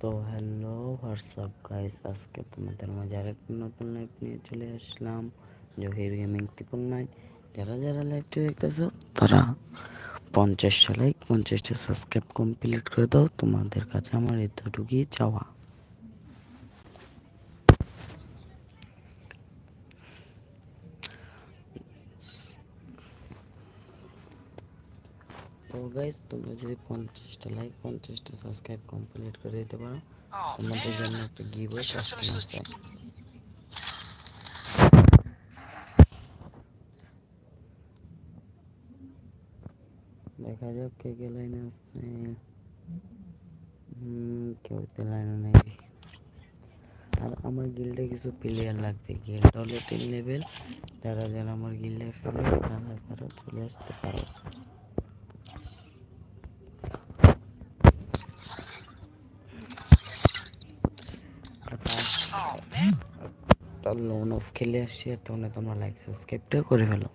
তো hello WhatsApp guys আজকে তোমাদের মাঝে আরেকটি নতুন লাইভ নিয়ে চলে আসলাম জহির গেমিং ত্রিপুল নাইন যারা যারা লাইভটি দেখতেছো, তারা পঞ্চাশটা লাইক পঞ্চাশটা সাবস্ক্রাইব কমপ্লিট করে দাও। তোমাদের কাছে আমার এতটুকুই চাওয়া। তো গাইস তোমরা যদি পঞ্চাশটা লাইক পঞ্চাশটা সাবস্ক্রাইব কমপ্লিট করে দিতে পারো তোমাদের জন্য একটা গিভওয়ে কাস্টমার আছে দেখা যাক কে কে লাইনে আছে হুম কেউ তো লাইনে নেই। আর আমার গিল্ডে কিছু প্লেয়ার লাগবে। গিল্ড হলো তিন লেভেল যারা যারা আমার গিল্ডে আসতে পারে তারা তারা চলে আসতে পারো একটা লোন অফ খেলে আসি আর তোমরা লাইক সাবস্ক্রাইবটাও করে ফেলো।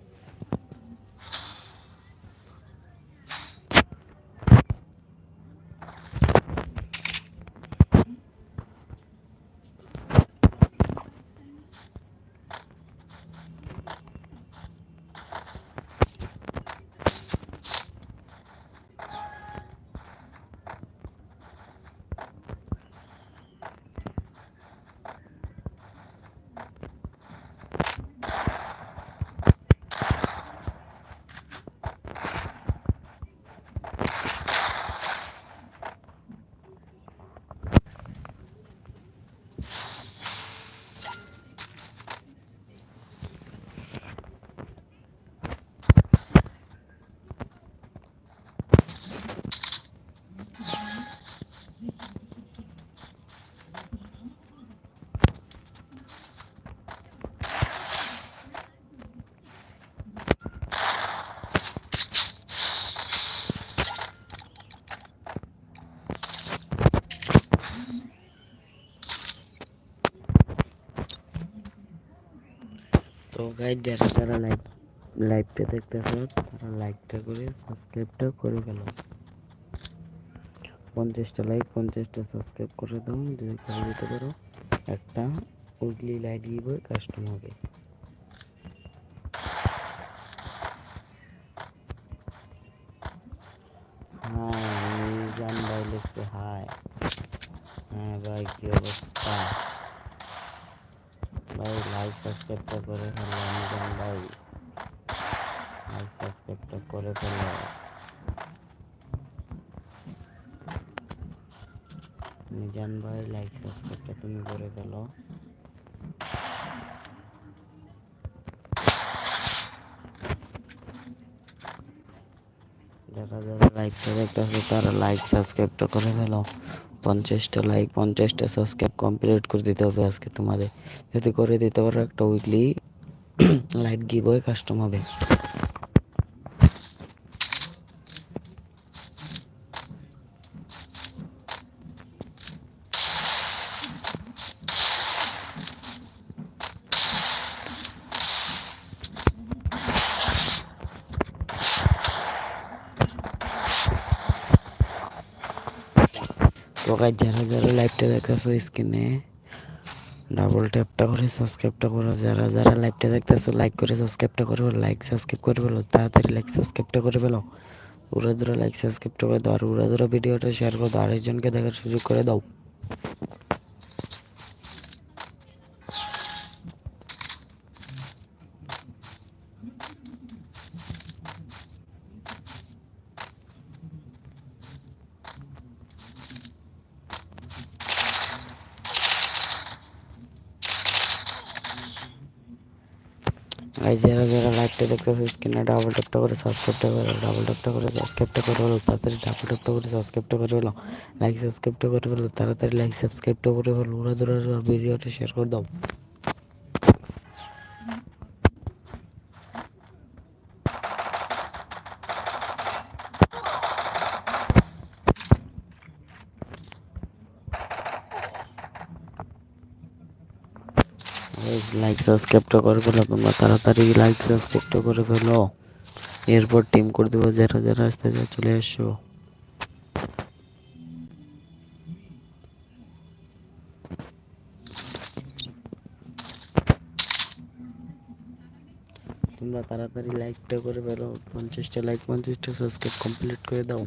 গাইজ যারা যারা লাইভ লাইভটা দেখতেছো তারা লাইকটা করে সাবস্ক্রাইবটা করে ফেলো। পঞ্চাশটা লাইক পঞ্চাশটা সাবস্ক্রাইব করে দাও যদি করে দিতে পারো একটা উইকলি লাইট গিভ কাস্টম হবে হ্যাঁ মিজান ভাই লিখছে হাই হ্যাঁ ভাই কি অবস্থা ভাই লাইক সাবস্ক্রাইবটা করে ফেলো মিজান ভাই লাইক সাবস্ক্রাইবটা করে ফেলো মিজান ভাই লাইক সাবস্ক্রাইবটা তুমি করে ফেলো যারা যাবে লাইকটা দেখতেছে, তারা লাইক সাবস্ক্রাইবটা করে ফেলো। পঞ্চাশটা লাইক পঞ্চাশটা সাবস্ক্রাইব কমপ্লিট করে দিতে হবে আজকে তোমাদের। যদি করে দিতে পারো একটা উইকলি লাইট গিভ কাস্টম হবে তো গাইজ যারা যারা লাইভটা দেখতেছো স্ক্রিনে? ডাবল ট্যাপটা করে সাবস্ক্রাইবটা করো। যারা যারা লাইভটা দেখতেছো লাইক করে সাবস্ক্রাইবটা করে। ফেলো লাইক সাবস্ক্রাইব করে ফেলো। তাড়াতাড়ি লাইক সাবস্ক্রাইবটা করে ফেলো। উড়া ধরে লাইক সাবস্ক্রাইবটা করে দাও। আর উড়া ভিডিওটা শেয়ার করে দাও। আরেকজনকে দেখার সুযোগ করে দাও। গাইজ যারা যারা লাইভটা দেখতেছো স্ক্রিনে ডাবল ট্যাপটা করে সাবস্ক্রাইবটা করে ডাবল ট্যাপটা করে সাবস্ক্রাইবটা করে হলো, তাড়াতাড়ি ডাবল ট্যাপটা করে সাবস্ক্রাইবটা করে ফেলো লাইক সাবস্ক্রাইবটা করে হলো, তাড়াতাড়ি লাইক সাবস্ক্রাইবটা করে হলো, ওরা ধরে ভিডিওটা শেয়ার করে দাও। প্লিজ লাইক সাবস্ক্রাইবটা করে ফেলো, তোমরা তাড়াতাড়ি লাইক সাবস্ক্রাইবটা করে ফেলো। এরপর টিম করে দেবো, যারা যারা আসতে যা চলে এসো। তোমরা তাড়াতাড়ি লাইকটা করে ফেলো, পঞ্চাশটা লাইক পঞ্চাশটা সাবস্ক্রাইব কমপ্লিট করে দাও।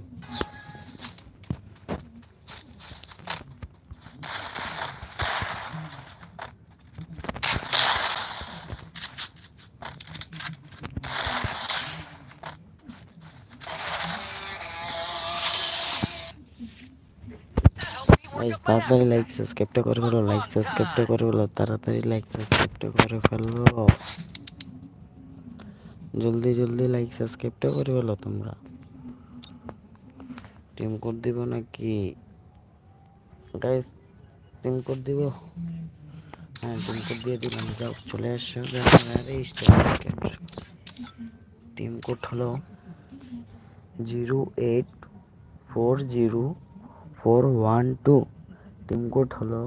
তাড়াতাড়ি লাইক সাবস্ক্রাইবটা করে ফেলো লাইক সাবস্ক্রাইবটা করে ফেলো, তাড়াতাড়ি লাইক সাবস্ক্রাইবটা করে ফেলো। জলদি জলদি লাইক সাবস্ক্রাইবটা করে ফেলো তোমরা। টিম কোড দিব নাকি? গাইস টিম কোড দিব? হ্যাঁ টিম কোড দিয়ে দিলাম। যাও, চলে আসছো টিম কোড হলো zero eight four zero four one two team code হলো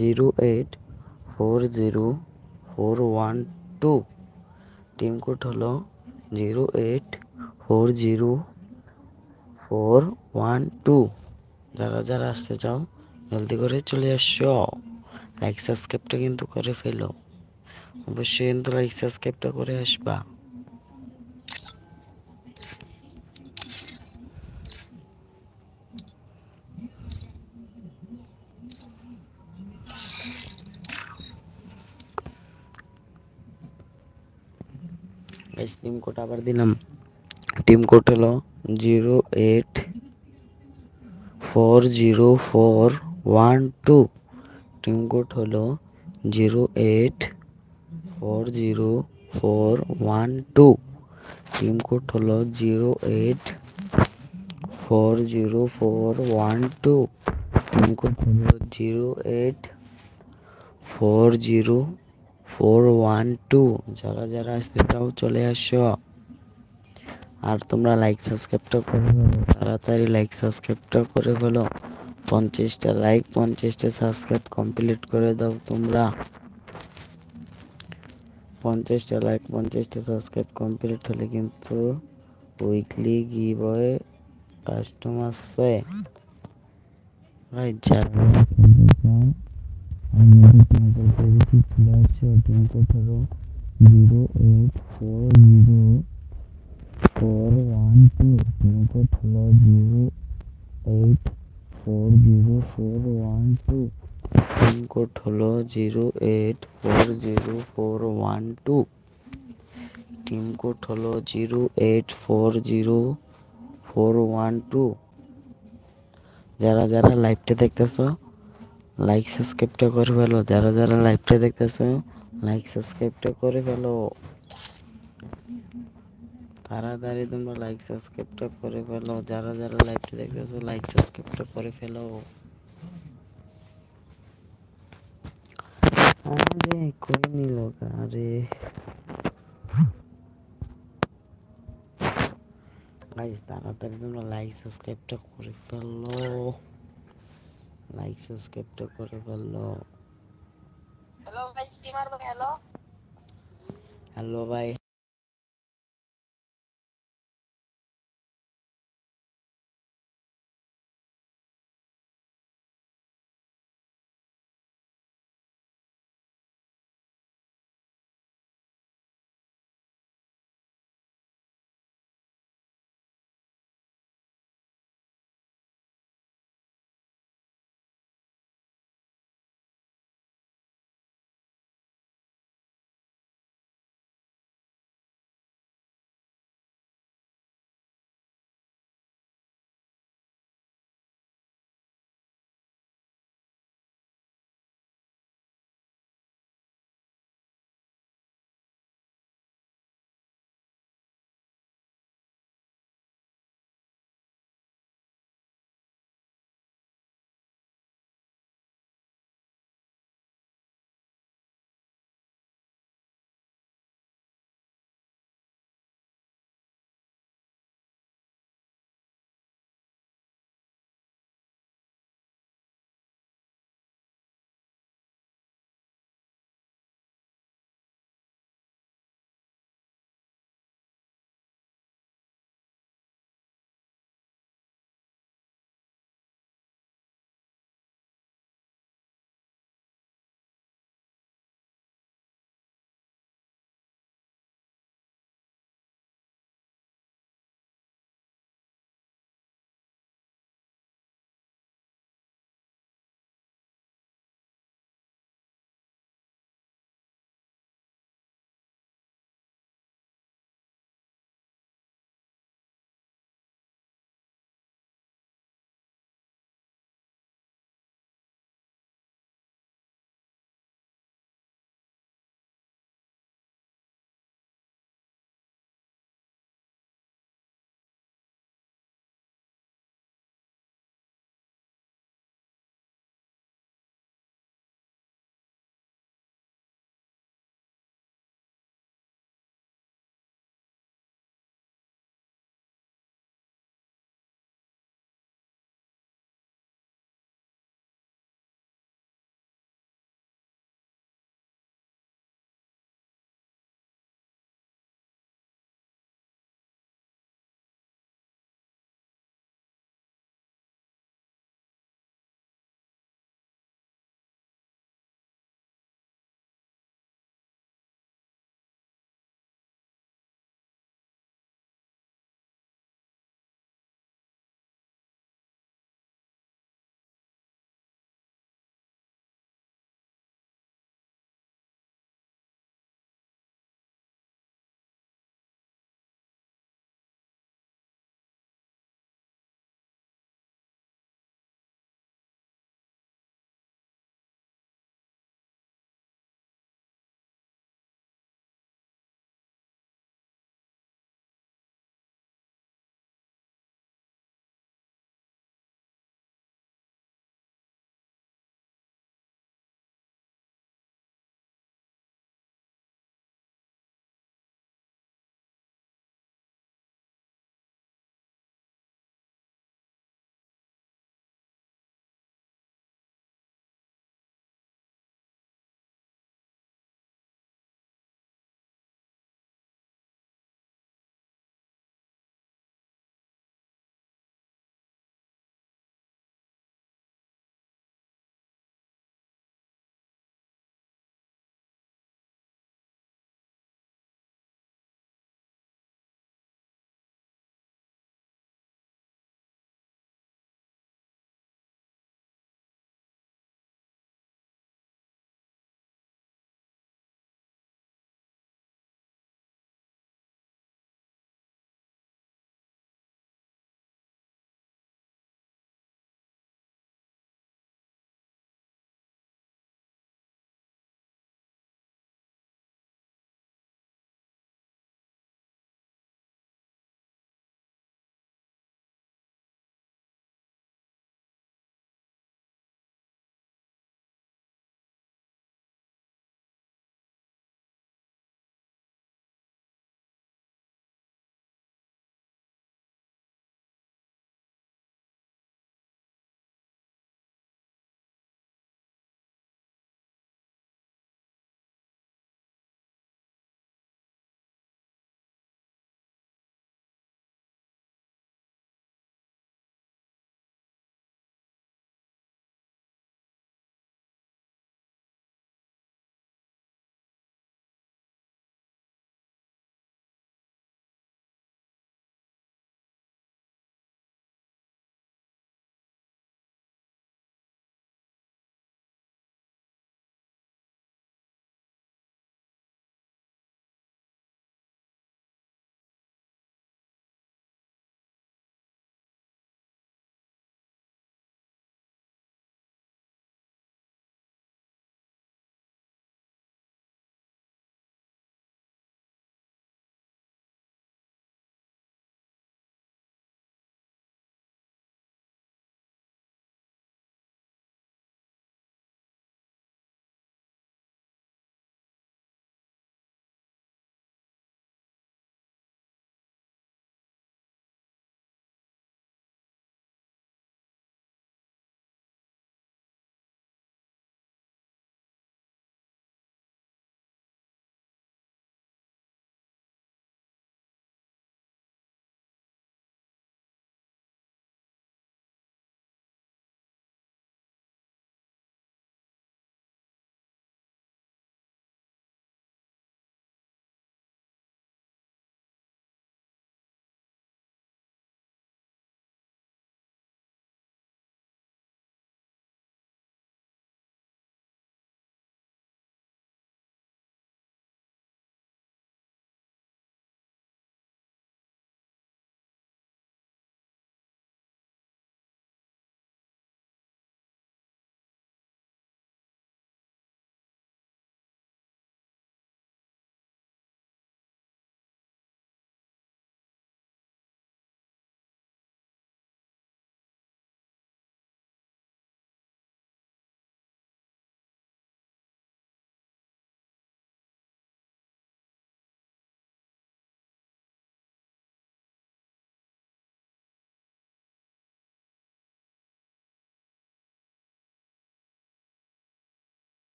zero eight four zero four one two. Team code হলো zero eight four zero four one two. যারা যারা আসতে চাও, জলদি করে চলে আসো লাইক সাবস্ক্রাইবটা কিন্তু করে ফেলো। অবশ্যই কিন্তু লাইক সাবস্ক্রাইবটা করে আসবা। টিম কোড আবার দিলাম। টিম কোড হলো zero eight four zero four one two. Team code হলো zero eight four zero four one two. Team code হলো zero eight four zero four one two. Team code হলো zero eight four zero four one two. যারা যারা আসতে চাও, চলে আসো। আর তোমরা লাইক সাবস্ক্রাইবটা করে তাড়াতাড়ি লাইক সাবস্ক্রাইবটা করে ফেলো। পঞ্চাশটা লাইক পঞ্চাশটা সাবস্ক্রাইব কমপ্লিট করে দাও তোমরা। পঞ্চাশটা লাইক পঞ্চাশটা সাবস্ক্রাইব কমপ্লিট হলে কিন্তু উইকলি গিভ অয়ে কাস্টমার আসছে ভাই যারা আসছো তুমি কোথাও zero eight four zero four one two pincode হলো zero eight four zero four one two pincode হলো zero eight four zero four one two. Team code হলো zero eight four zero four one two. যারা যারা লাইভটা দেখতেছো like সাবস্ক্রাইবটা করে ফেলো। যারা যারা লাইভটা দেখতেছো লাইক সাবস্ক্রাইবটা করে ফেলো। তাড়াতাড়ি তোমরা লাইক সাবস্ক্রাইবটা করে ফেলো। যারা যারা লাইভটা দেখতেছো লাইক সাবস্ক্রাইবটা করে ফেলো। আরে, কই নিল? আরে। তাড়াতাড়ি তোমরা লাইক সাবস্ক্রাইবটা করে ফেলো। লাইক সাবস্ক্রাইবটা করে ফেলো হ্যালো ভাই স্টিমার ভাই হ্যালো হ্যালো ভাই।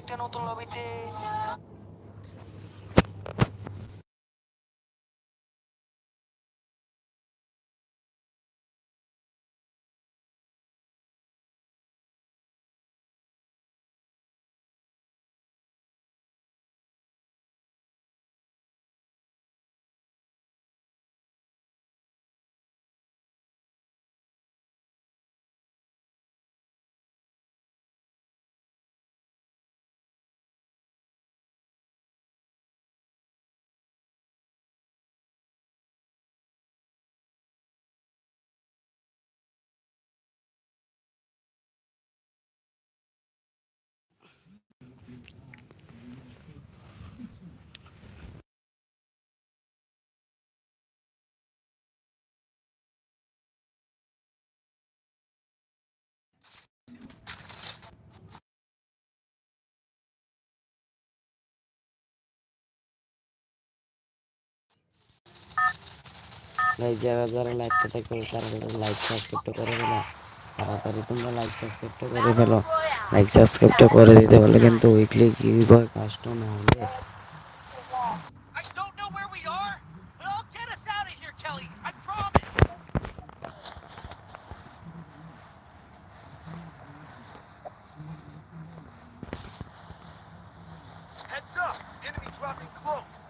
একটা নতুন লবিতে ভাই যারা যারা লাইভটা দেখবে তারা লাইক সাবস্ক্রাইবটা করে ফেলো তাড়াতাড়ি তোমরা লাইক সাবস্ক্রাইবটা করে ফেলো লাইক সাবস্ক্রাইবটা করে দিতে পারলে কিন্তু উইকলি কি বয় কষ্ট না হলে Heads up! Enemy dropping close!